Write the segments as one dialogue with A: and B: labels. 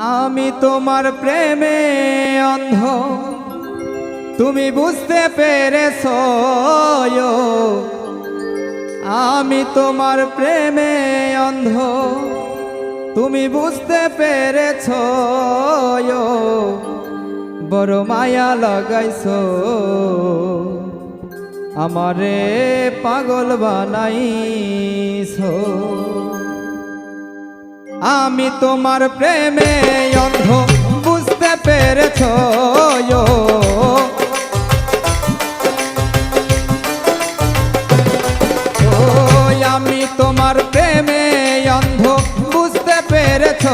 A: আমি তোমার প্রেমে অন্ধ। তুমি বুঝতে পেরেছ আমি তোমার প্রেমে অন্ধ। তুমি বুঝতে পেরেছ বড় মায়া লাগাইছ। আমারে পাগল বানাইছ। আমি তোমার প্রেমে অন্ধ, বুঝতে পেরেছ আমি তোমার প্রেমে অন্ধ, বুঝতে পেরেছ।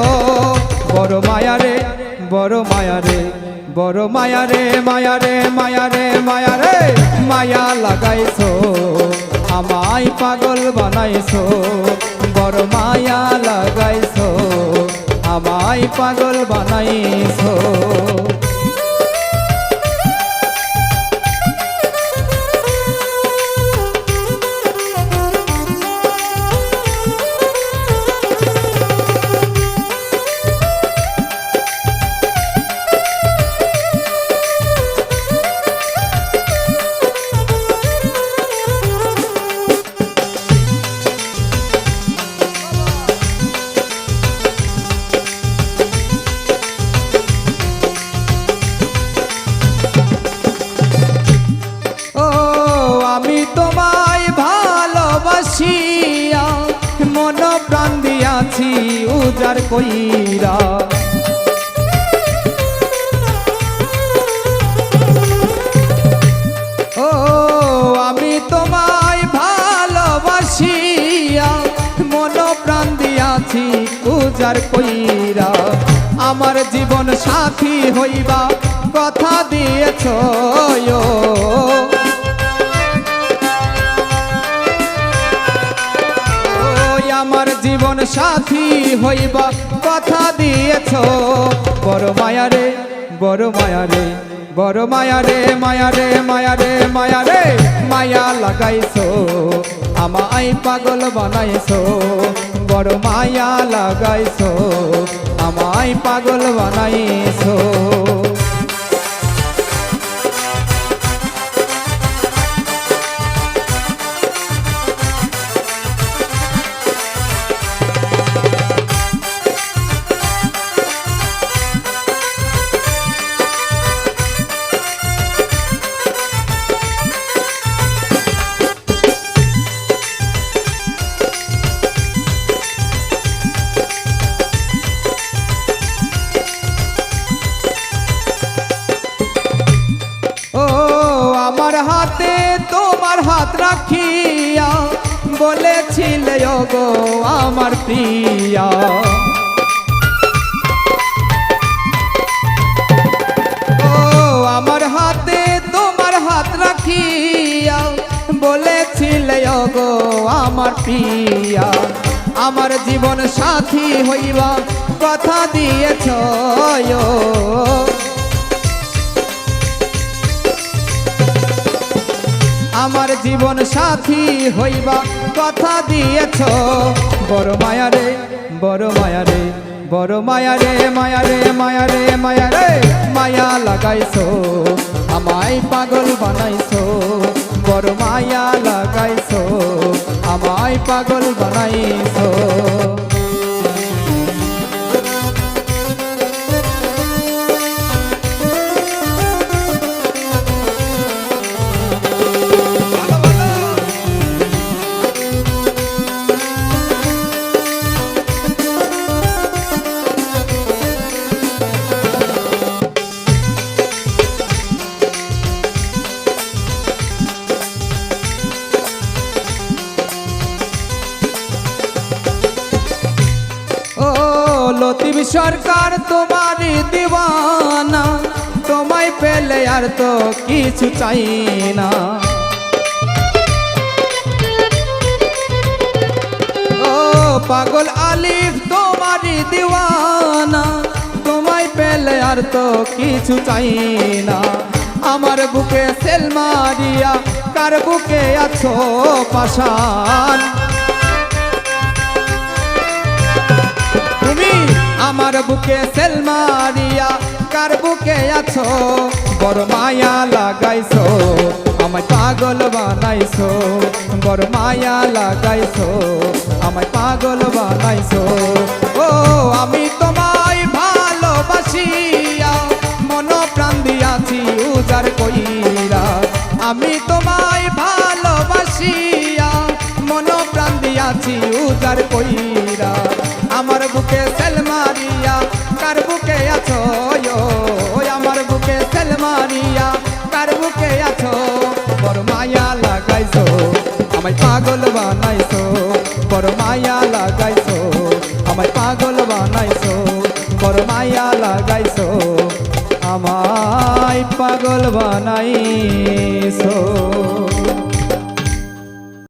A: বড় মায়ারে বড় মায়ারে বড় মায়ারে মায়ারে মায়ারে মায়ারে মায়া লাগাইছো, আমায় পাগল বানাইছো। বড় মায়া লাগাইছো। আমায় পাগল বানাইছো। উজার কইরা। ও আমি তোমায় ভালোবাসিয়া মন কইরা। আমার জীবন সাথী হইবা কথা দিয়েছ জীবন সাথী হইবা, কথা দিয়েছ। বড় মায়ারে বড় মায়ারে বড় মায়ারে মায়ারে মায়ারে মায়ারে মায়া লাগাইছো। আমায় পাগল বানাইছো, বড় মায়া লাগাইছো, আমায় পাগল বানাইছো। রাখিয়া বলেছিলে গো আমার প্রিয়া। ও, আমার হাতে তোমার হাত রাখিয়া বলেছিলে গো আমার প্রিয়া। আমার জীবন সাথী হইবা কথা দিয়েছ আমার জীবন সাথী হইবা কথা দিয়েছ। বড় মায়ারে বড় মায়ারে বড় মায়া রে মায়ারে মায়ারে মায়া লাগাইছো, আমায় পাগল বানাইছো। বড় মায়া লাগাইছো, আমায় পাগল বানাইছো। লতিফ সরকার তোমার দিওয়ানা, তোমায় পেলে আর তো কিছু চাই না। ও পাগল আলিফ তোমার দিওয়ানা, তোমায় পেলে আর তো কিছু চাই না। আমার বুকে সেল মারিয়া কার বুকে আছো পাশান আমার বুকে সেল মারিয়া, কার বুকে আছো? বড় মায়া লাগাইছো, আমায় পাগল বানাইছো। বড় মায়া লাগাইছো, আমায় পাগল বানাইছো। ও, আমি তোমায় ভালোবাসিয়া মন প্রাণ দিয়াছি উজার কইরা। আমি তোমায় ভালোবাসিয়া মন প্রাণ দিয়াছি উজার কইরা। আমার বুকে আমায় পাগল বানাইছো, বড় মায়া লাগাইছো। আমায় পাগল বানাইছো, বড় মায়া লাগাইছো। আমায় পাগল বানাইছো।